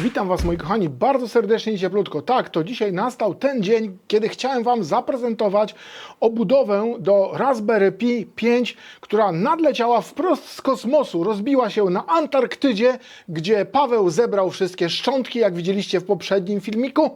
Witam Was moi kochani bardzo serdecznie i cieplutko. Tak, to dzisiaj nastał ten dzień, kiedy chciałem Wam zaprezentować obudowę do Raspberry Pi 5, która nadleciała wprost z kosmosu, rozbiła się na Antarktydzie, gdzie Paweł zebrał wszystkie szczątki, jak widzieliście w poprzednim filmiku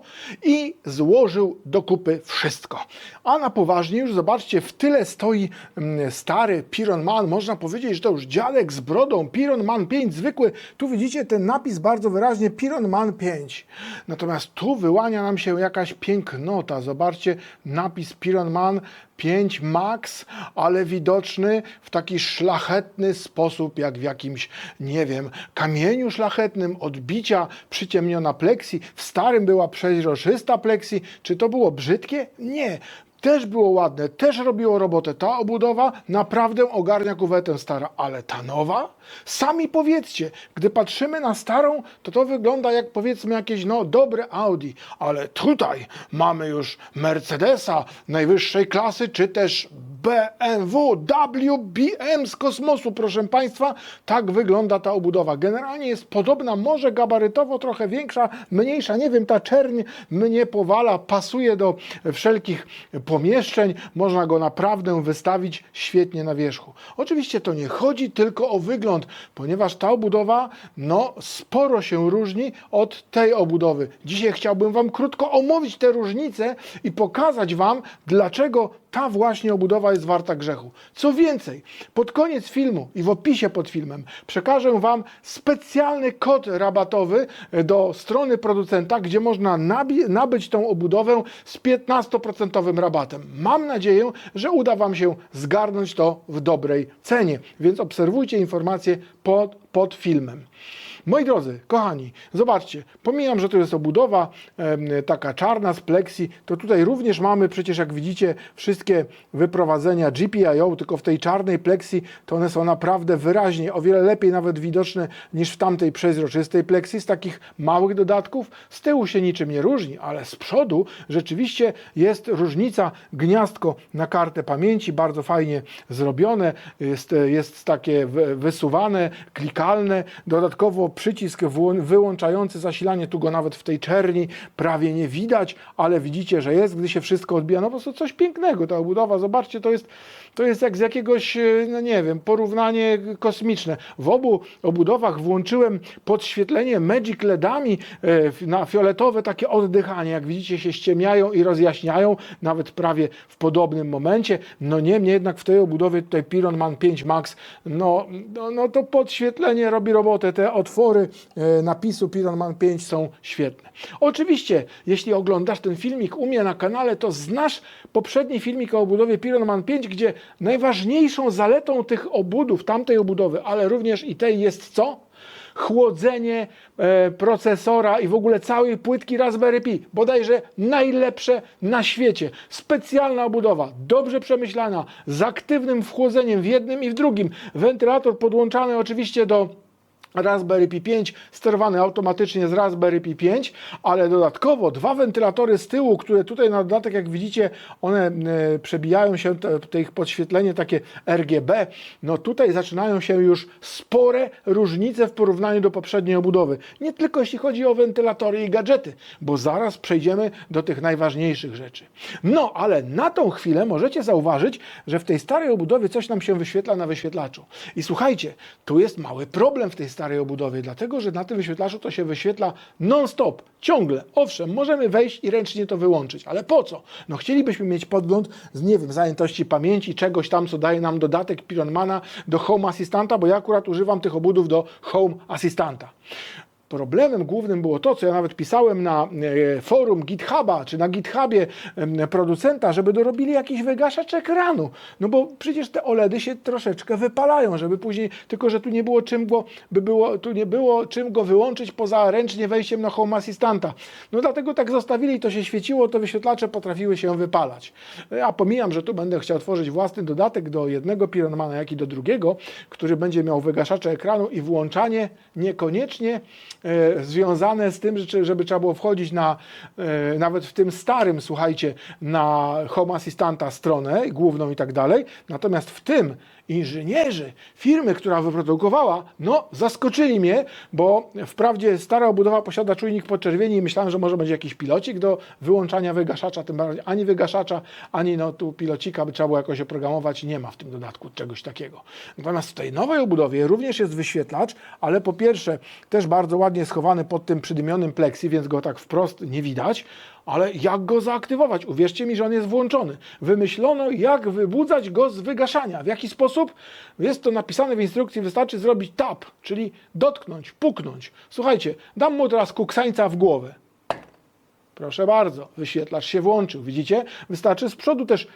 i złożył do kupy wszystko. A na poważnie już zobaczcie, w tyle stoi mm, stary Piron Man, można powiedzieć, że to już dziadek z brodą, Piron Man 5 zwykły. Tu widzicie ten napis bardzo wyraźnie, Piron Man 5. Natomiast tu wyłania nam się jakaś pięknota. Zobaczcie, napis Piron Man 5 Max, ale widoczny w taki szlachetny sposób, jak w jakimś, nie wiem, kamieniu szlachetnym, odbicia, przyciemniona pleksji. W starym była przeźroczysta pleksji. Czy to było brzydkie? Nie. Też było ładne, też robiło robotę. Ta obudowa naprawdę ogarnia kuwetę stara, ale ta nowa? Sami powiedzcie, gdy patrzymy na starą, to to wygląda jak powiedzmy jakieś no dobre Audi, ale tutaj mamy już Mercedesa najwyższej klasy, czy też BMW, WBM z kosmosu, proszę Państwa. Tak wygląda ta obudowa. Generalnie jest podobna, może gabarytowo trochę większa, mniejsza, nie wiem, ta czerń mnie powala, pasuje do wszelkich pomieszczeń, można go naprawdę wystawić świetnie na wierzchu. Oczywiście to nie chodzi tylko o wygląd, ponieważ ta obudowa, no, sporo się różni od tej obudowy. Dzisiaj chciałbym Wam krótko omówić te różnice i pokazać Wam, dlaczego ta właśnie obudowa jest warta grzechu. Co więcej, pod koniec filmu i w opisie pod filmem przekażę Wam specjalny kod rabatowy do strony producenta, gdzie można nabyć tą obudowę z 15% rabatem. Mam nadzieję, że uda Wam się zgarnąć to w dobrej cenie, więc obserwujcie informacje pod, pod filmem. Moi drodzy, kochani, zobaczcie, pomijam, że to jest obudowa taka czarna z pleksji, to tutaj również mamy przecież, jak widzicie, wszystkie wyprowadzenia GPIO, tylko w tej czarnej pleksji to one są naprawdę wyraźnie, o wiele lepiej nawet widoczne niż w tamtej przezroczystej pleksji. Z takich małych dodatków z tyłu się niczym nie różni, ale z przodu rzeczywiście jest różnica, gniazdko na kartę pamięci, bardzo fajnie zrobione, jest, jest takie wy- wysuwane, klikalne, dodatkowo przycisk wyłączający zasilanie, tu go nawet w tej czerni prawie nie widać, ale widzicie, że jest, gdy się wszystko odbija, no po prostu coś pięknego ta obudowa, zobaczcie, to jest, to jest jak z jakiegoś, e, no nie wiem, porównanie kosmiczne. W obu obudowach włączyłem podświetlenie Magic LEDami e, na fioletowe takie oddychanie, jak widzicie się ściemniają i rozjaśniają, nawet prawie w podobnym momencie, no niemniej jednak w tej obudowie tutaj Piron Man 5 Max, no, no, no to podświetlenie robi robotę, te otwory e, napisu Piron Man 5 są świetne. Oczywiście, jeśli oglądasz ten filmik u mnie na kanale, to znasz poprzedni filmik o obudowie Piron Man 5, gdzie najważniejszą zaletą tych obudów, tamtej obudowy, ale również i tej jest co? chłodzenie e, procesora i w ogóle całej płytki Raspberry Pi. Bodajże najlepsze na świecie. Specjalna obudowa, dobrze przemyślana, z aktywnym wchłodzeniem w jednym i w drugim. Wentylator podłączany oczywiście do Raspberry Pi 5 sterowany automatycznie z Raspberry Pi 5, ale dodatkowo dwa wentylatory z tyłu, które tutaj na dodatek, jak widzicie, one e, przebijają się, te, te ich podświetlenie takie RGB, no tutaj zaczynają się już spore różnice w porównaniu do poprzedniej obudowy. Nie tylko jeśli chodzi o wentylatory i gadżety, bo zaraz przejdziemy do tych najważniejszych rzeczy. No, ale na tą chwilę możecie zauważyć, że w tej starej obudowie coś nam się wyświetla na wyświetlaczu. I słuchajcie, tu jest mały problem w tej starej obudowie, dlatego że na tym wyświetlaczu to się wyświetla non-stop, ciągle. Owszem, możemy wejść i ręcznie to wyłączyć, ale po co? No chcielibyśmy mieć podgląd z, nie wiem, zajętości pamięci, czegoś tam, co daje nam dodatek Pironmana do Home Assistanta, bo ja akurat używam tych obudów do Home Assistanta. Problemem głównym było to, co ja nawet pisałem na e, forum GitHuba, czy na GitHubie producenta, żeby dorobili jakiś wygaszacz ekranu. No bo przecież te OLEDy się troszeczkę wypalają, żeby później, tylko że tu nie było czym go, by było, tu nie było czym go wyłączyć poza ręcznie wejściem na Home Assistanta. No dlatego tak zostawili, to się świeciło, to wyświetlacze potrafiły się wypalać. Ja pomijam, że tu będę chciał tworzyć własny dodatek do jednego Pironmana, jak i do drugiego, który będzie miał wygaszacze ekranu i włączanie niekoniecznie e, związane z tym, że, żeby trzeba było wchodzić na, e, nawet w tym starym, słuchajcie, na Home Assistanta stronę główną i tak dalej. Natomiast w tym inżynierzy firmy, która wyprodukowała, no zaskoczyli mnie, bo wprawdzie stara obudowa posiada czujnik podczerwieni i myślałem, że może będzie jakiś pilocik do wyłączania wygaszacza, tym bardziej ani wygaszacza, ani no tu pilocika by trzeba było jakoś oprogramować. Nie ma w tym dodatku czegoś takiego. Natomiast w tej nowej obudowie również jest wyświetlacz, ale po pierwsze też bardzo ładnie schowany pod tym przydymionym plexi, więc go tak wprost nie widać. Ale jak go zaaktywować? Uwierzcie mi, że on jest włączony. Wymyślono, jak wybudzać go z wygaszania. W jaki sposób? Jest to napisane w instrukcji, wystarczy zrobić tap, czyli dotknąć, puknąć. Słuchajcie, dam mu teraz kuksańca w głowę. Proszę bardzo, wyświetlacz się włączył. Widzicie? Wystarczy z przodu też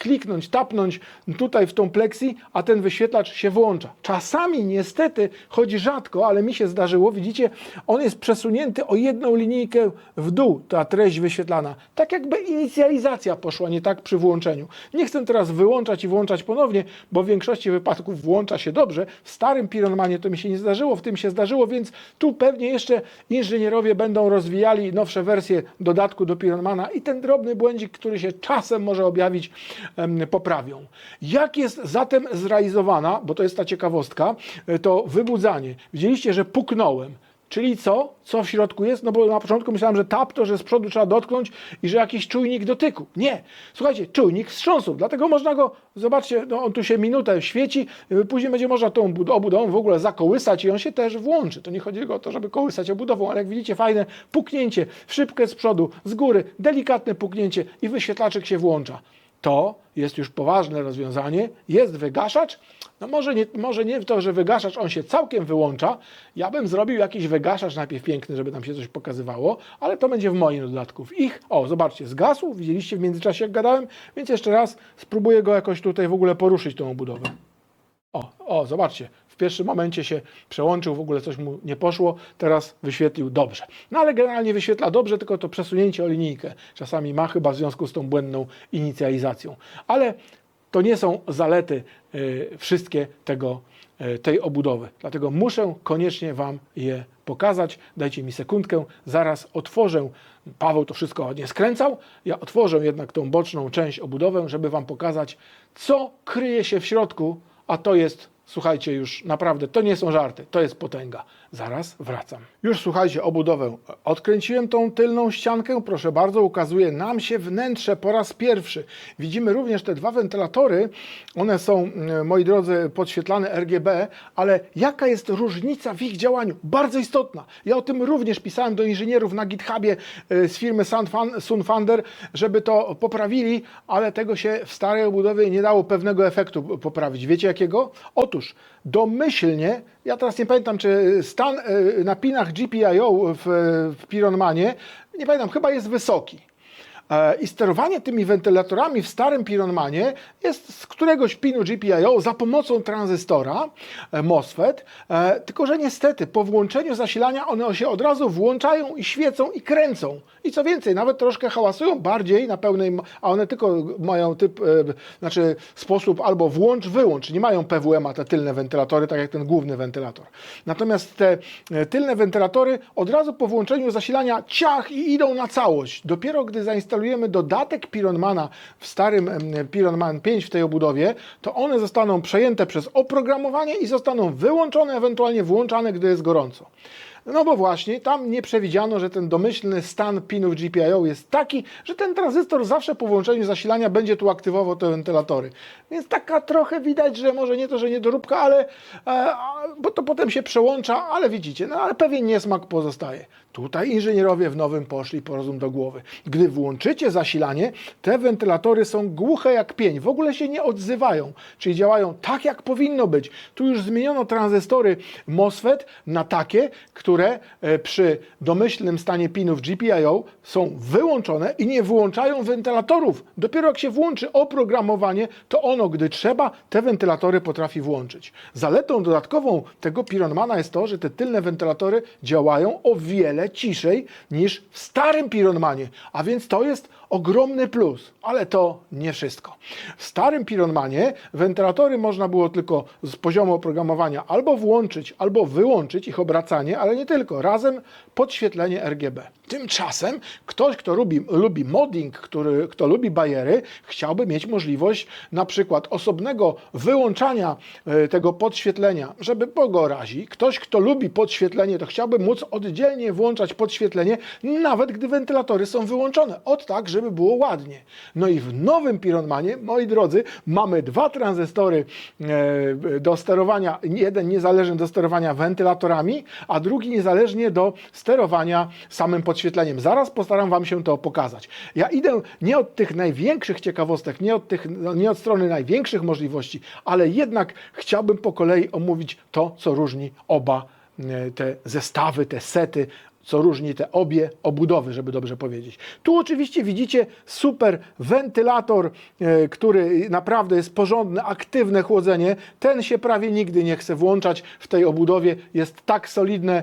kliknąć, tapnąć tutaj w tą pleksji, a ten wyświetlacz się włącza. Czasami niestety, choć rzadko, ale mi się zdarzyło, widzicie, on jest przesunięty o jedną linijkę w dół, ta treść wyświetlana. Tak jakby inicjalizacja poszła nie tak przy włączeniu. Nie chcę teraz wyłączać i włączać ponownie, bo w większości wypadków włącza się dobrze. W starym Pironmanie to mi się nie zdarzyło, w tym się zdarzyło, więc tu pewnie jeszcze inżynierowie będą rozwijali nowsze wersje dodatku do Pironmana i ten drobny błędzik, który się czasem może objawić, poprawią. Jak jest zatem zrealizowana, bo to jest ta ciekawostka, e, to wybudzanie. Widzieliście, że puknąłem. Czyli co? Co w środku jest? No bo na początku myślałem, że tap to, że z przodu trzeba dotknąć i że jakiś czujnik dotyku. Nie. Słuchajcie, czujnik wstrząsów. Dlatego można go, zobaczcie, no on tu się minutę świeci, y, później będzie można tą bud- obudową w ogóle zakołysać i on się też włączy. To nie chodzi tylko o to, żeby kołysać obudową, ale jak widzicie, fajne puknięcie, szybkie z przodu, z góry, delikatne puknięcie i wyświetlaczek się włącza to jest już poważne rozwiązanie. Jest wygaszacz. No może nie, może nie to, że wygaszacz on się całkiem wyłącza. Ja bym zrobił jakiś wygaszacz najpierw piękny, żeby tam się coś pokazywało, ale to będzie w moim dodatku. W ich, o zobaczcie, zgasł. Widzieliście w międzyczasie jak gadałem, więc jeszcze raz spróbuję go jakoś tutaj w ogóle poruszyć tą obudowę. O, o, zobaczcie, pierwszym momencie się przełączył, w ogóle coś mu nie poszło, teraz wyświetlił dobrze. No ale generalnie wyświetla dobrze, tylko to przesunięcie o linijkę czasami ma chyba w związku z tą błędną inicjalizacją. Ale to nie są zalety y, wszystkie tego, y, tej obudowy. Dlatego muszę koniecznie Wam je pokazać. Dajcie mi sekundkę, zaraz otworzę. Paweł to wszystko ładnie skręcał. Ja otworzę jednak tą boczną część obudowę, żeby Wam pokazać, co kryje się w środku, a to jest, słuchajcie, już naprawdę, to nie są żarty, to jest potęga. Zaraz wracam. Już słuchajcie, obudowę. Odkręciłem tą tylną ściankę, proszę bardzo, ukazuje nam się wnętrze po raz pierwszy. Widzimy również te dwa wentylatory. One są, moi drodzy, podświetlane RGB, ale jaka jest różnica w ich działaniu? Bardzo istotna. Ja o tym również pisałem do inżynierów na GitHubie y, z firmy Sunfun- Sunfunder, żeby to poprawili, ale tego się w starej obudowie nie dało pewnego efektu poprawić. Wiecie jakiego? Otóż domyślnie, ja teraz nie pamiętam, czy stan y, na pinach GPIO w, w Pironmanie, nie pamiętam, chyba jest wysoki. E, I sterowanie tymi wentylatorami w starym Pironmanie jest z któregoś pinu GPIO za pomocą tranzystora e, MOSFET, e, tylko że niestety po włączeniu zasilania one się od razu włączają i świecą i kręcą. I co więcej, nawet troszkę hałasują bardziej na pełnej, a one tylko mają typ, znaczy sposób albo włącz, wyłącz, nie mają PWM-a te tylne wentylatory, tak jak ten główny wentylator. Natomiast te tylne wentylatory od razu po włączeniu zasilania ciach i idą na całość. Dopiero gdy zainstalujemy dodatek Pironmana w starym Pironman 5 w tej obudowie, to one zostaną przejęte przez oprogramowanie i zostaną wyłączone, ewentualnie włączane, gdy jest gorąco. No bo właśnie tam nie przewidziano, że ten domyślny stan pinów GPIO jest taki, że ten tranzystor zawsze po włączeniu zasilania będzie tu aktywował te wentylatory. Więc taka trochę widać, że może nie to, że niedoróbka, ale e, bo to potem się przełącza, ale widzicie, no ale pewien niesmak pozostaje. Tutaj inżynierowie w nowym poszli po rozum do głowy. Gdy włączycie zasilanie, te wentylatory są głuche jak pień, w ogóle się nie odzywają, czyli działają tak, jak powinno być. Tu już zmieniono tranzystory MOSFET na takie, które e, przy domyślnym stanie pinów GPIO są wyłączone i nie wyłączają wentylatorów. Dopiero jak się włączy oprogramowanie, to ono, gdy trzeba, te wentylatory potrafi włączyć. Zaletą dodatkową tego Pironmana jest to, że te tylne wentylatory działają o wiele ciszej niż w starym Pironmanie, a więc to jest ogromny plus, ale to nie wszystko. W starym Pironmanie wentylatory można było tylko z poziomu oprogramowania albo włączyć, albo wyłączyć ich obracanie, ale nie tylko, razem podświetlenie RGB. Tymczasem ktoś, kto lubi, lubi modding, który, kto lubi bajery, chciałby mieć możliwość na przykład osobnego wyłączania e, tego podświetlenia, żeby go razi. Ktoś, kto lubi podświetlenie, to chciałby móc oddzielnie włączać podświetlenie, nawet gdy wentylatory są wyłączone. Od tak, żeby było ładnie. No i w nowym Pironmanie, moi drodzy, mamy dwa tranzystory e, do sterowania, jeden niezależny do sterowania wentylatorami, a drugi niezależnie do sterowania samym podświetleniem. Zaraz postaram Wam się to pokazać. Ja idę nie od tych największych ciekawostek, nie od, tych, no, nie od strony największych możliwości, ale jednak chciałbym po kolei omówić to, co różni oba e, te zestawy, te sety co różni te obie obudowy, żeby dobrze powiedzieć. Tu oczywiście widzicie super wentylator, e, który naprawdę jest porządne, aktywne chłodzenie. Ten się prawie nigdy nie chce włączać w tej obudowie. Jest tak solidne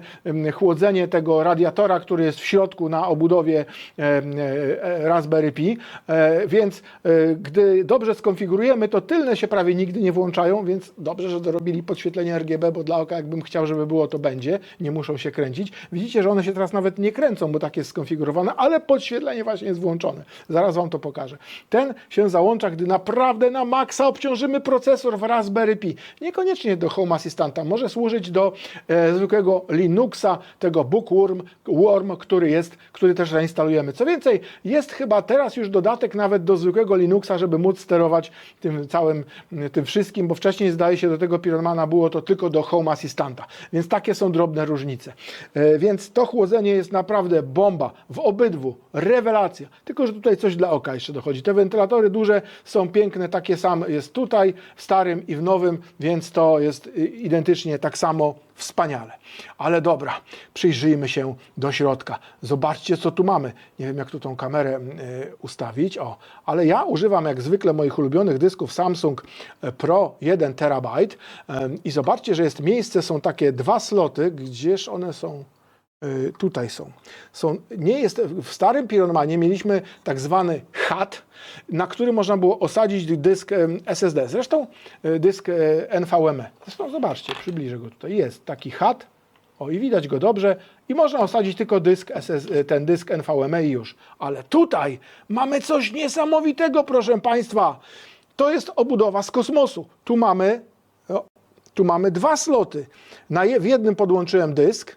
chłodzenie tego radiatora, który jest w środku na obudowie em, e, Raspberry Pi, E, więc e, gdy dobrze skonfigurujemy, to tylne się prawie nigdy nie włączają, więc dobrze, że dorobili podświetlenie RGB, bo dla oka jakbym chciał, żeby było, to będzie. Nie muszą się kręcić. Widzicie, że one się teraz nawet nie kręcą, bo tak jest skonfigurowane, ale podświetlenie właśnie jest włączone. Zaraz Wam to pokażę. Ten się załącza, gdy naprawdę na maksa obciążymy procesor w Raspberry Pi. Niekoniecznie do Home Assistanta. Może służyć do e, zwykłego Linuxa, tego Bookworm, Worm, który jest, który też reinstalujemy. Co więcej, jest chyba teraz już dodatek nawet do zwykłego Linuxa, żeby móc sterować tym całym, tym wszystkim, bo wcześniej zdaje się do tego Pironmana było to tylko do Home Assistanta. Więc takie są drobne różnice. E, więc to chłodzenie jest naprawdę bomba w obydwu, rewelacja. Tylko, że tutaj coś dla oka jeszcze dochodzi. Te wentylatory duże są piękne, takie same jest tutaj, w starym i w nowym, więc to jest y, identycznie tak samo wspaniale. Ale dobra, przyjrzyjmy się do środka. Zobaczcie, co tu mamy. Nie wiem, jak tu tą kamerę y, ustawić. O, ale ja używam jak zwykle moich ulubionych dysków Samsung e, Pro 1 TB. I zobaczcie, że jest miejsce, są takie dwa sloty, gdzież one są. Y, tutaj są. są. Nie jest, w starym Pironmanie mieliśmy tak zwany HAT, na który można było osadzić dysk SSD. Zresztą y, dysk e, NVMe. Zresztą zobaczcie, przybliżę go tutaj. Jest taki HAT. O, i widać go dobrze. I można osadzić tylko dysk SS, e, ten dysk NVMe i już. Ale tutaj mamy coś niesamowitego, proszę Państwa. To jest obudowa z kosmosu. Tu mamy, tu mamy dwa sloty. Na w jednym podłączyłem dysk,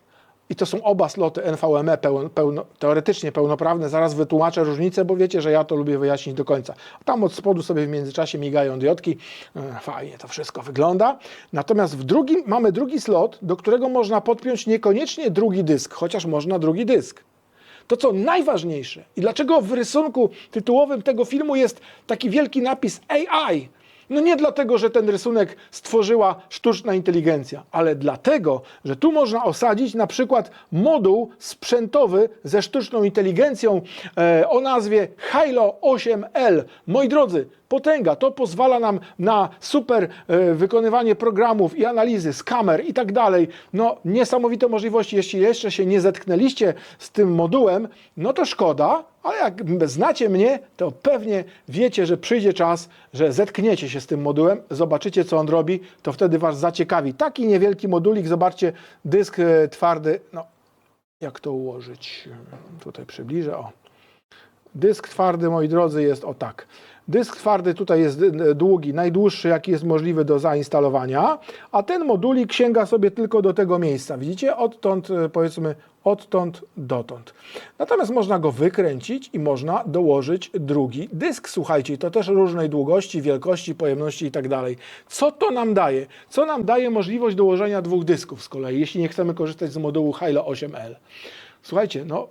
i to są oba sloty NVMe pełno, pełno, teoretycznie pełnoprawne. Zaraz wytłumaczę różnicę, bo wiecie, że ja to lubię wyjaśnić do końca. Tam od spodu sobie w międzyczasie migają diodki. E, Fajnie to wszystko wygląda. Natomiast w drugim mamy drugi slot, do którego można podpiąć niekoniecznie drugi dysk, chociaż można drugi dysk. To co najważniejsze i dlaczego w rysunku tytułowym tego filmu jest taki wielki napis AI, no nie dlatego, że ten rysunek stworzyła sztuczna inteligencja, ale dlatego, że tu można osadzić na przykład moduł sprzętowy ze sztuczną inteligencją e, o nazwie Hilo 8L. Moi drodzy, potęga. To pozwala nam na super e, wykonywanie programów i analizy z kamer i tak dalej. No, niesamowite możliwości. Jeśli jeszcze się nie zetknęliście z tym modułem, no to szkoda, ale jak znacie mnie, to pewnie wiecie, że przyjdzie czas, że zetkniecie się z tym modułem, zobaczycie, co on robi, to wtedy Was zaciekawi. Taki niewielki modulik, zobaczcie, dysk e, twardy, no, jak to ułożyć? Tutaj przybliżę, o. Dysk twardy, moi drodzy, jest o tak. Dysk twardy tutaj jest d- długi, najdłuższy jaki jest możliwy do zainstalowania, a ten modulik sięga sobie tylko do tego miejsca. Widzicie? Odtąd, e, powiedzmy, odtąd dotąd. Natomiast można go wykręcić i można dołożyć drugi dysk. Słuchajcie, to też różnej długości, wielkości, pojemności i tak dalej. Co to nam daje? Co nam daje możliwość dołożenia dwóch dysków z kolei, jeśli nie chcemy korzystać z modułu Hilo 8L? Słuchajcie, no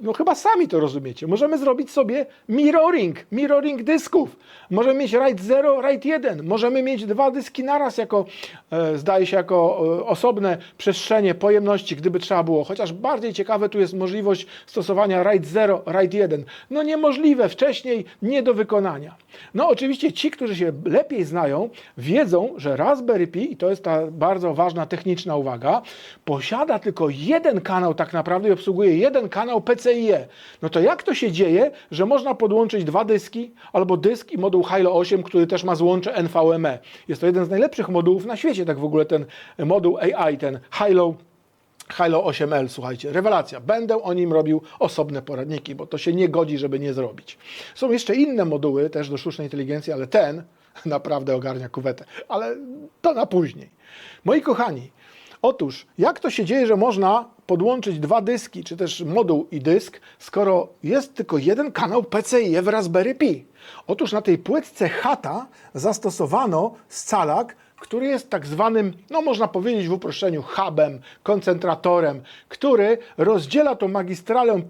no chyba sami to rozumiecie. Możemy zrobić sobie mirroring, mirroring dysków. Możemy mieć RAID 0, RAID 1. Możemy mieć dwa dyski naraz jako, e, zdaje się, jako e, osobne przestrzenie pojemności, gdyby trzeba było. Chociaż bardziej ciekawe tu jest możliwość stosowania RAID 0, RAID 1. No niemożliwe, wcześniej nie do wykonania. No oczywiście ci, którzy się lepiej znają, wiedzą, że Raspberry Pi, i to jest ta bardzo ważna techniczna uwaga, posiada tylko jeden kanał tak naprawdę i obsługuje jeden kanał kanał PCIe. No to jak to się dzieje, że można podłączyć dwa dyski albo dysk i moduł Hilo 8, który też ma złącze NVMe. Jest to jeden z najlepszych modułów na świecie, tak w ogóle ten moduł AI, ten Hilo Hilo 8L, słuchajcie, rewelacja. Będę o nim robił osobne poradniki, bo to się nie godzi, żeby nie zrobić. Są jeszcze inne moduły też do sztucznej inteligencji, ale ten naprawdę ogarnia kuwetę. Ale to na później. Moi kochani, otóż jak to się dzieje, że można podłączyć dwa dyski, czy też moduł i dysk, skoro jest tylko jeden kanał PCIe w Raspberry Pi? Otóż na tej płytce HATA zastosowano scalak, który jest tak zwanym, no można powiedzieć w uproszczeniu, hubem, koncentratorem, który rozdziela tą magistralę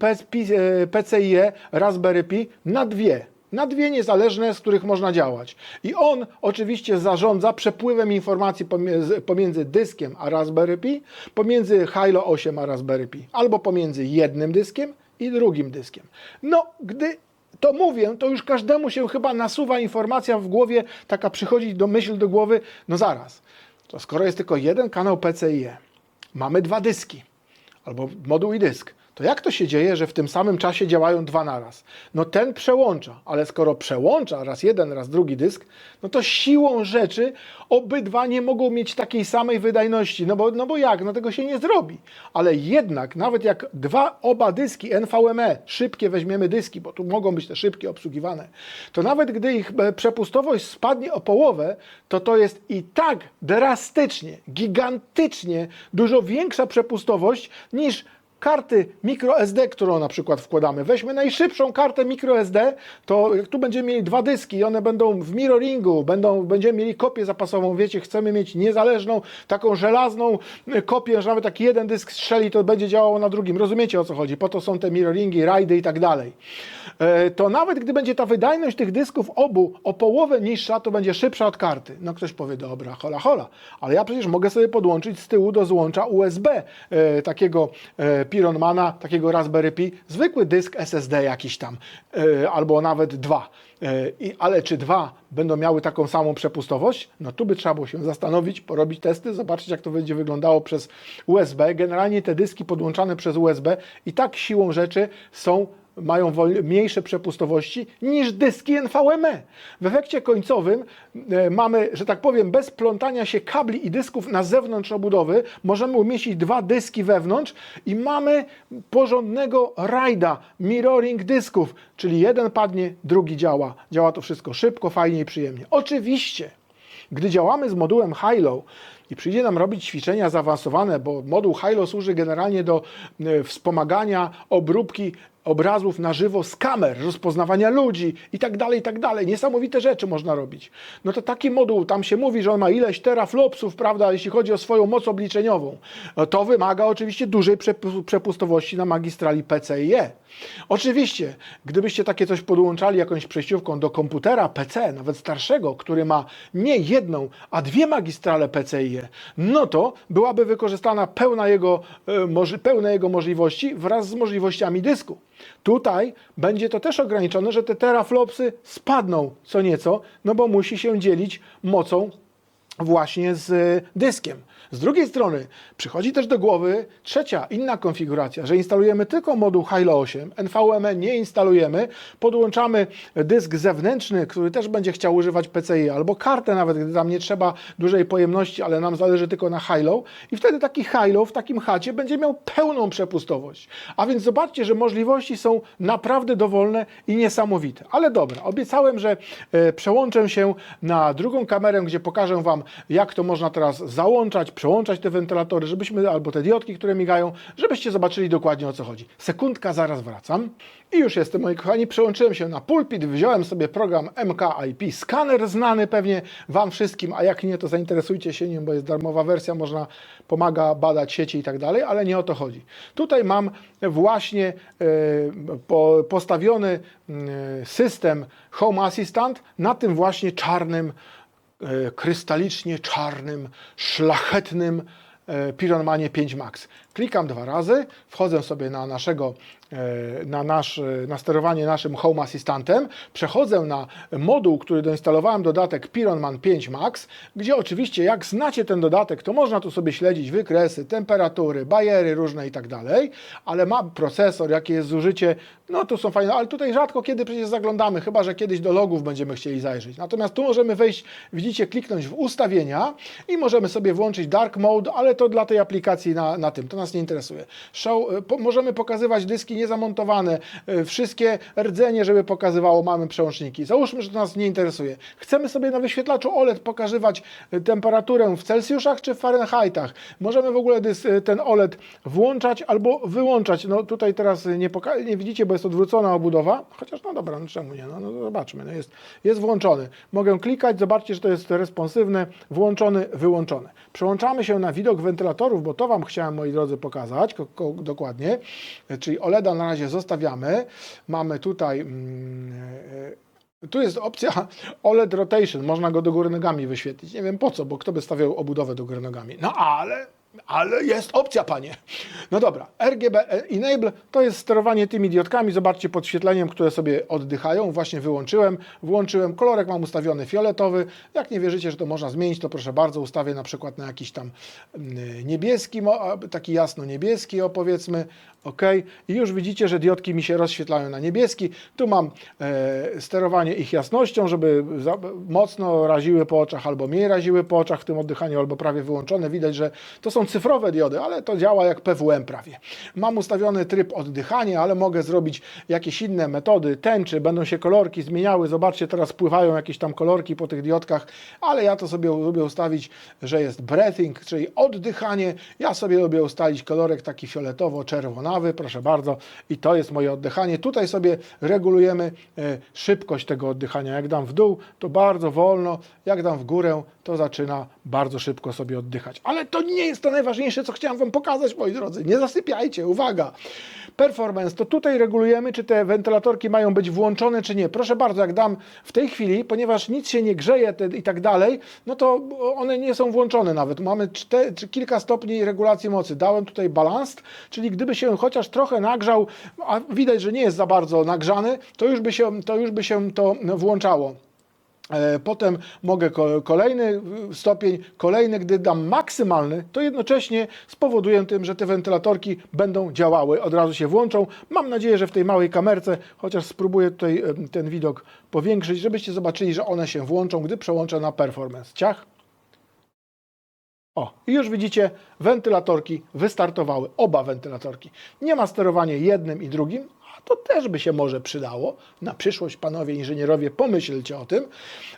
PCIe Raspberry Pi na dwie. Na dwie niezależne, z których można działać. I on oczywiście zarządza przepływem informacji pomiędzy, pomiędzy dyskiem a Raspberry Pi, pomiędzy Hilo 8 a Raspberry Pi, albo pomiędzy jednym dyskiem i drugim dyskiem. No, gdy to mówię, to już każdemu się chyba nasuwa informacja w głowie, taka przychodzi do myśl do głowy, no zaraz, to skoro jest tylko jeden kanał PCIe, mamy dwa dyski, albo moduł i dysk, to jak to się dzieje, że w tym samym czasie działają dwa naraz? No ten przełącza, ale skoro przełącza raz jeden, raz drugi dysk, no to siłą rzeczy obydwa nie mogą mieć takiej samej wydajności. No bo, no bo jak? No tego się nie zrobi. Ale jednak, nawet jak dwa, oba dyski NVMe, szybkie weźmiemy dyski, bo tu mogą być te szybkie obsługiwane, to nawet gdy ich e, przepustowość spadnie o połowę, to to jest i tak drastycznie, gigantycznie dużo większa przepustowość niż karty microSD, którą na przykład wkładamy. Weźmy najszybszą kartę microSD, to jak tu będziemy mieli dwa dyski i one będą w mirroringu, będą, będziemy mieli kopię zapasową, wiecie, chcemy mieć niezależną, taką żelazną kopię, że nawet taki jeden dysk strzeli, to będzie działało na drugim. Rozumiecie o co chodzi? Po to są te mirroringi, rajdy i tak dalej. E, to nawet gdy będzie ta wydajność tych dysków obu o połowę niższa, to będzie szybsza od karty. No ktoś powie, dobra, hola, hola, ale ja przecież mogę sobie podłączyć z tyłu do złącza USB e, takiego e, Pironmana, takiego Raspberry Pi, zwykły dysk SSD jakiś tam, e, albo nawet dwa. E, I, ale czy dwa będą miały taką samą przepustowość? No tu by trzeba było się zastanowić, porobić testy, zobaczyć jak to będzie wyglądało przez USB. Generalnie te dyski podłączane przez USB i tak siłą rzeczy są mają mniejsze przepustowości niż dyski NVMe. W efekcie końcowym e, mamy, że tak powiem, bez plątania się kabli i dysków na zewnątrz obudowy, możemy umieścić dwa dyski wewnątrz i mamy porządnego rajda, mirroring dysków, czyli jeden padnie, drugi działa. Działa to wszystko szybko, fajnie i przyjemnie. Oczywiście, gdy działamy z modułem Hilo i przyjdzie nam robić ćwiczenia zaawansowane, bo moduł Hilo służy generalnie do e, wspomagania obróbki obrazów na żywo z kamer, rozpoznawania ludzi i tak dalej, i tak dalej. Niesamowite rzeczy można robić. No to taki moduł, tam się mówi, że on ma ileś teraflopsów, prawda, jeśli chodzi o swoją moc obliczeniową. No to wymaga oczywiście dużej przepu- przepustowości na magistrali PCIe. Oczywiście, gdybyście takie coś podłączali jakąś przejściówką do komputera PC, nawet starszego, który ma nie jedną, a dwie magistrale PCIe, no to byłaby wykorzystana pełna jego, e, pełne jego możliwości wraz z możliwościami dysku. Tutaj będzie to też ograniczone, że te teraflopsy spadną co nieco, no bo musi się dzielić mocą właśnie z dyskiem. Z drugiej strony przychodzi też do głowy trzecia, inna konfiguracja, że instalujemy tylko moduł Hilo 8, NVMe nie instalujemy, podłączamy dysk zewnętrzny, który też będzie chciał używać PCI, albo kartę nawet, gdy tam nie trzeba dużej pojemności, ale nam zależy tylko na Hilo i wtedy taki Hilo w takim chacie będzie miał pełną przepustowość. A więc zobaczcie, że możliwości są naprawdę dowolne i niesamowite. Ale dobra, obiecałem, że e, przełączę się na drugą kamerę, gdzie pokażę Wam, jak to można teraz załączać, przełączać te wentylatory, żebyśmy, albo te diodki, które migają, żebyście zobaczyli dokładnie o co chodzi. Sekundka, zaraz wracam. I już jestem, moi kochani, przełączyłem się na pulpit, wziąłem sobie program MKIP, skaner znany pewnie Wam wszystkim, a jak nie, to zainteresujcie się nim, bo jest darmowa wersja, można, pomaga badać sieci i tak dalej, ale nie o to chodzi. Tutaj mam właśnie e, po, postawiony e, system Home Assistant na tym właśnie czarnym krystalicznie czarnym, szlachetnym e, Pironmanie 5 Max. Klikam dwa razy, wchodzę sobie na naszego e, na, nasz, e, na sterowanie naszym Home Assistantem, przechodzę na moduł, który doinstalowałem, dodatek Pironman 5 Max, gdzie oczywiście jak znacie ten dodatek, to można tu sobie śledzić wykresy, temperatury, bajery różne i tak dalej, ale ma procesor, jakie jest zużycie, no to są fajne, ale tutaj rzadko kiedy przecież zaglądamy, chyba że kiedyś do logów będziemy chcieli zajrzeć. Natomiast tu możemy wejść, widzicie, kliknąć w ustawienia i możemy sobie włączyć dark mode, ale to dla tej aplikacji na, na tym, to nas nie interesuje. Show, y, po, możemy pokazywać dyski niezamontowane, y, wszystkie rdzenie, żeby pokazywało, mamy przełączniki. Załóżmy, że to nas nie interesuje. Chcemy sobie na wyświetlaczu OLED pokazywać y, temperaturę w Celsjuszach czy w Fahrenheitach. Możemy w ogóle ten OLED włączać albo wyłączać. No tutaj teraz nie, nie widzicie, bo jest odwrócona obudowa, chociaż no dobra, no czemu nie, no, no zobaczmy, no jest, jest włączony. Mogę klikać, zobaczcie, że to jest responsywne, włączony, wyłączony. Przełączamy się na widok wentylatorów, bo to Wam chciałem, moi drodzy, pokazać ko- ko- dokładnie, czyli OLEDa na razie zostawiamy. Mamy tutaj... Mm, e, tu jest opcja OLED Rotation, można go do góry nogami wyświetlić. Nie wiem po co, bo kto by stawiał obudowę do góry nogami. No ale, ale jest opcja, panie. No dobra, RGB Enable to jest sterowanie tymi diodkami. Zobaczcie podświetleniem, które sobie oddychają. Właśnie wyłączyłem, włączyłem. Kolorek mam ustawiony fioletowy. Jak nie wierzycie, że to można zmienić, to proszę bardzo, ustawię na przykład na jakiś tam mm, niebieski, taki jasno-niebieski, o powiedzmy. OK. I już widzicie, że diodki mi się rozświetlają na niebieski. Tu mam e, sterowanie ich jasnością, żeby za, mocno raziły po oczach albo mniej raziły po oczach w tym oddychaniu, albo prawie wyłączone. Widać, że to są cyfrowe diody, ale to działa jak PWM prawie. Mam ustawiony tryb oddychania, ale mogę zrobić jakieś inne metody, tęczy, będą się kolorki zmieniały. Zobaczcie, teraz pływają jakieś tam kolorki po tych diodkach, ale ja to sobie lubię ustawić, że jest breathing, czyli oddychanie. Ja sobie lubię ustalić kolorek taki fioletowo-czerwonawy, proszę bardzo, i to jest moje oddychanie. Tutaj sobie regulujemy e, szybkość tego oddychania. Jak dam w dół, to bardzo wolno, jak dam w górę, to zaczyna bardzo szybko sobie oddychać. Ale to nie jest to najważniejsze, co chciałem Wam pokazać, moi drodzy. Nie zasypiajcie, uwaga. Performance, to tutaj regulujemy, czy te wentylatorki mają być włączone, czy nie. Proszę bardzo, jak dam w tej chwili, ponieważ nic się nie grzeje i tak dalej, no to one nie są włączone nawet. Mamy czte, czy kilka stopni regulacji mocy. Dałem tutaj balanced, czyli gdyby się chociaż trochę nagrzał, a widać, że nie jest za bardzo nagrzany, to już by się to, już by się to włączało. E, Potem mogę ko- kolejny stopień, kolejny, gdy dam maksymalny, to jednocześnie spowoduję tym, że te wentylatorki będą działały, od razu się włączą. Mam nadzieję, że w tej małej kamerce, chociaż spróbuję tutaj ten widok powiększyć, żebyście zobaczyli, że one się włączą, gdy przełączę na performance. Ciach. O, i już widzicie, wentylatorki wystartowały, oba wentylatorki. Nie ma sterowania jednym i drugim, a to też by się może przydało. Na przyszłość, panowie inżynierowie, pomyślcie o tym.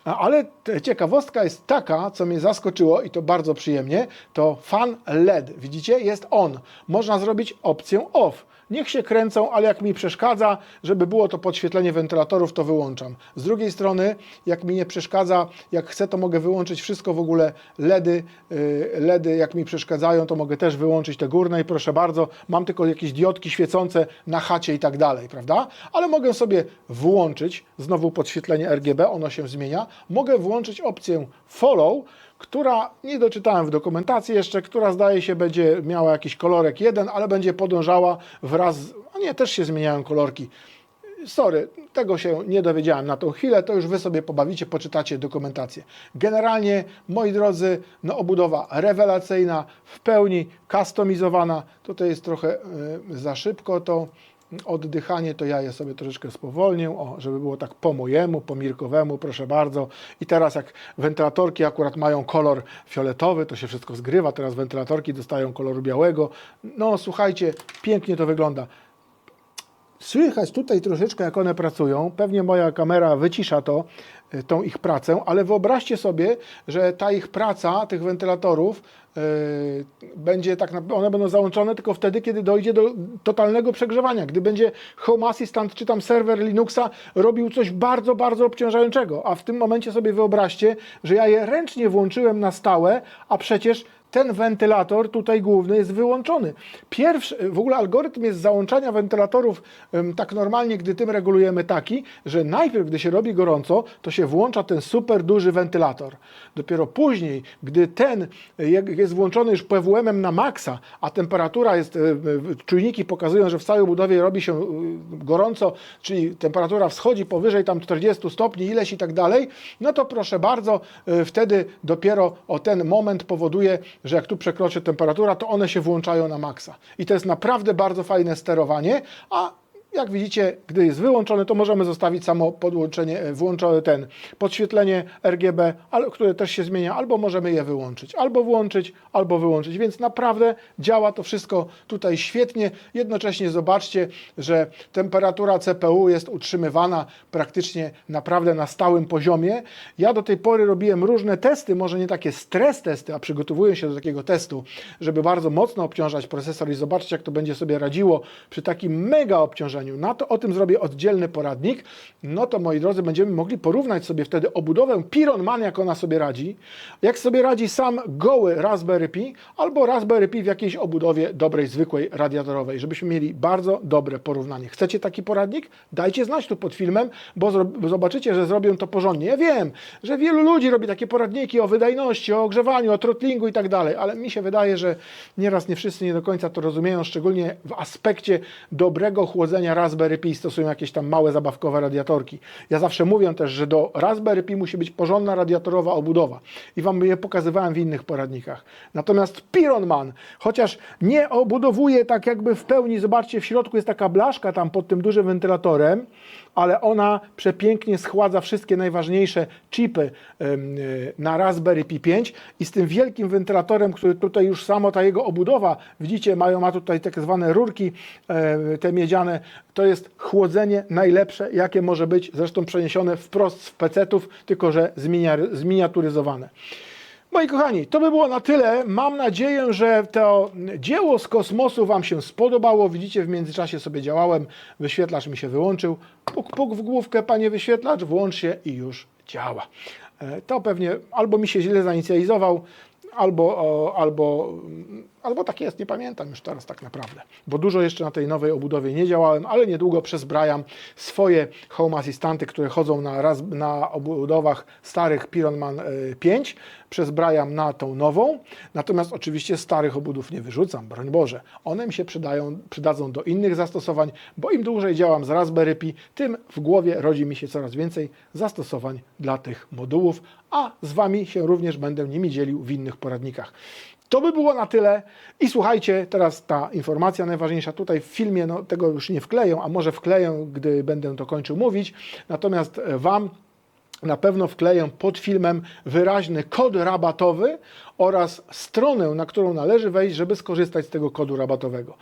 Ale ciekawostka jest taka, co mnie zaskoczyło i to bardzo przyjemnie, to fan LED. Widzicie? Jest on. Można zrobić opcję off. Niech się kręcą, ale jak mi przeszkadza, żeby było to podświetlenie wentylatorów, to wyłączam. Z drugiej strony, jak mi nie przeszkadza, jak chcę, to mogę wyłączyć wszystko w ogóle LEDy. y, LEDy, jak mi przeszkadzają, to mogę też wyłączyć te górne i proszę bardzo, mam tylko jakieś diodki świecące na chacie i tak dalej, prawda? Ale mogę sobie włączyć, znowu podświetlenie RGB, ono się zmienia. Mogę włączyć opcję follow, która nie doczytałem w dokumentacji jeszcze, która zdaje się będzie miała jakiś kolorek jeden, ale będzie podążała wraz, a nie, też się zmieniają kolorki. Sorry, tego się nie dowiedziałem na tą chwilę, to już Wy sobie pobawicie, poczytacie dokumentację. Generalnie, moi drodzy, no obudowa rewelacyjna, w pełni kustomizowana. Tutaj jest trochę y, za szybko to oddychanie, to ja je sobie troszeczkę spowolnię, o, żeby było tak po mojemu, po mirkowemu, proszę bardzo. I teraz jak wentylatorki akurat mają kolor fioletowy, to się wszystko zgrywa, teraz wentylatorki dostają koloru białego. No słuchajcie, pięknie to wygląda. Słychać tutaj troszeczkę, jak one pracują. Pewnie moja kamera wycisza to, y, tą ich pracę, ale wyobraźcie sobie, że ta ich praca, tych wentylatorów, y, będzie tak, one będą załączone tylko wtedy, kiedy dojdzie do totalnego przegrzewania. Gdy będzie Home Assistant czy tam serwer Linuxa robił coś bardzo, bardzo obciążającego, a w tym momencie sobie wyobraźcie, że ja je ręcznie włączyłem na stałe, a przecież ten wentylator tutaj główny jest wyłączony. Pierwszy, w ogóle algorytm jest załączania wentylatorów tak normalnie, gdy tym regulujemy taki, że najpierw, gdy się robi gorąco, to się włącza ten super duży wentylator. Dopiero później, gdy ten jak jest włączony już PWM-em na maksa, a temperatura jest, e, e, czujniki pokazują, że w całej budowie robi się gorąco, czyli temperatura wschodzi powyżej tam 40 stopni, ileś i tak dalej, no to proszę bardzo, wtedy dopiero o ten moment powoduje, że jak tu przekroczy temperatura, to one się włączają na maksa. I to jest naprawdę bardzo fajne sterowanie, a jak widzicie, gdy jest wyłączony, to możemy zostawić samo podłączenie, e, włączone ten podświetlenie RGB, które też się zmienia, albo możemy je wyłączyć, albo włączyć, albo wyłączyć. Więc naprawdę działa to wszystko tutaj świetnie. Jednocześnie zobaczcie, że temperatura CPU jest utrzymywana praktycznie naprawdę na stałym poziomie. Ja do tej pory robiłem różne testy, może nie takie stres testy, a przygotowuję się do takiego testu, żeby bardzo mocno obciążać procesor i zobaczyć, jak to będzie sobie radziło przy takim mega obciążeniu. Na to o tym zrobię oddzielny poradnik. No to moi drodzy, będziemy mogli porównać sobie wtedy obudowę Piron Man, jak ona sobie radzi, jak sobie radzi sam goły Raspberry Pi, albo Raspberry Pi w jakiejś obudowie dobrej, zwykłej radiatorowej, żebyśmy mieli bardzo dobre porównanie. Chcecie taki poradnik? Dajcie znać tu pod filmem, bo zobaczycie, że zrobię to porządnie. Ja wiem, że wielu ludzi robi takie poradniki o wydajności, o ogrzewaniu, o throttlingu i tak dalej, ale mi się wydaje, że nieraz nie wszyscy nie do końca to rozumieją, szczególnie w aspekcie dobrego chłodzenia Raspberry Pi stosują jakieś tam małe zabawkowe radiatorki. Ja zawsze mówię też, że do Raspberry Pi musi być porządna radiatorowa obudowa i Wam je pokazywałem w innych poradnikach. Natomiast Piron Man, chociaż nie obudowuje tak jakby w pełni, zobaczcie, w środku jest taka blaszka tam pod tym dużym wentylatorem, ale ona przepięknie schładza wszystkie najważniejsze chipy y, na Raspberry Pi 5 i z tym wielkim wentylatorem, który tutaj już samo ta jego obudowa, widzicie, mają, ma tutaj tak zwane rurki, e, te miedziane, to jest chłodzenie najlepsze, jakie może być, zresztą przeniesione wprost z PC-ów, tylko że zminia- zminiaturyzowane. Moi kochani, to by było na tyle. Mam nadzieję, że to dzieło z kosmosu Wam się spodobało. Widzicie, w międzyczasie sobie działałem, wyświetlacz mi się wyłączył. Puk, puk w główkę, panie wyświetlacz, włącz się i już działa. E, To pewnie albo mi się źle zainicjalizował, albo, albo, albo tak jest, nie pamiętam już teraz tak naprawdę. Bo dużo jeszcze na tej nowej obudowie nie działałem, ale niedługo przezbrajam swoje Home Assistanty, które chodzą na, raz, na obudowach starych Pironman e, 5. Przezbrajam na tą nową, natomiast oczywiście starych obudów nie wyrzucam, broń Boże. One mi się przydają, przydadzą do innych zastosowań, bo im dłużej działam z Raspberry Pi, tym w głowie rodzi mi się coraz więcej zastosowań dla tych modułów, a z Wami się również będę nimi dzielił w innych poradnikach. To by było na tyle. I słuchajcie, teraz ta informacja najważniejsza. Tutaj w filmie no, tego już nie wkleję, a może wkleję, gdy będę to kończył mówić. Natomiast e, Wam na pewno wkleję pod filmem wyraźny kod rabatowy oraz stronę, na którą należy wejść, żeby skorzystać z tego kodu rabatowego.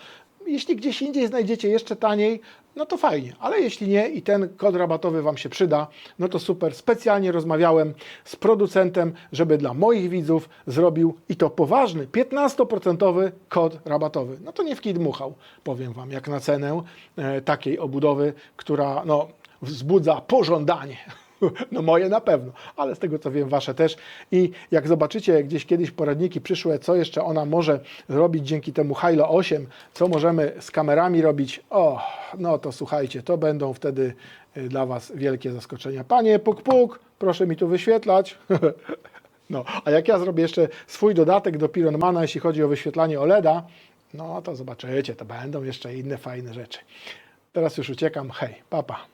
Jeśli gdzieś indziej znajdziecie jeszcze taniej, no to fajnie, ale jeśli nie i ten kod rabatowy Wam się przyda, no to super. Specjalnie rozmawiałem z producentem, żeby dla moich widzów zrobił i to poważny 15% kod rabatowy. No to nie w kij dmuchał, powiem Wam, jak na cenę e, takiej obudowy, która no, wzbudza pożądanie. No moje na pewno, ale z tego co wiem, wasze też. I jak zobaczycie gdzieś kiedyś poradniki przyszłe, co jeszcze ona może zrobić dzięki temu Hilo 8, co możemy z kamerami robić, o, no to słuchajcie, to będą wtedy y, dla was wielkie zaskoczenia. Panie Puk Puk, proszę mi tu wyświetlać. No, a jak ja zrobię jeszcze swój dodatek do Pironmana, jeśli chodzi o wyświetlanie OLEDa, no to zobaczycie, to będą jeszcze inne fajne rzeczy. Teraz już uciekam. Hej, papa.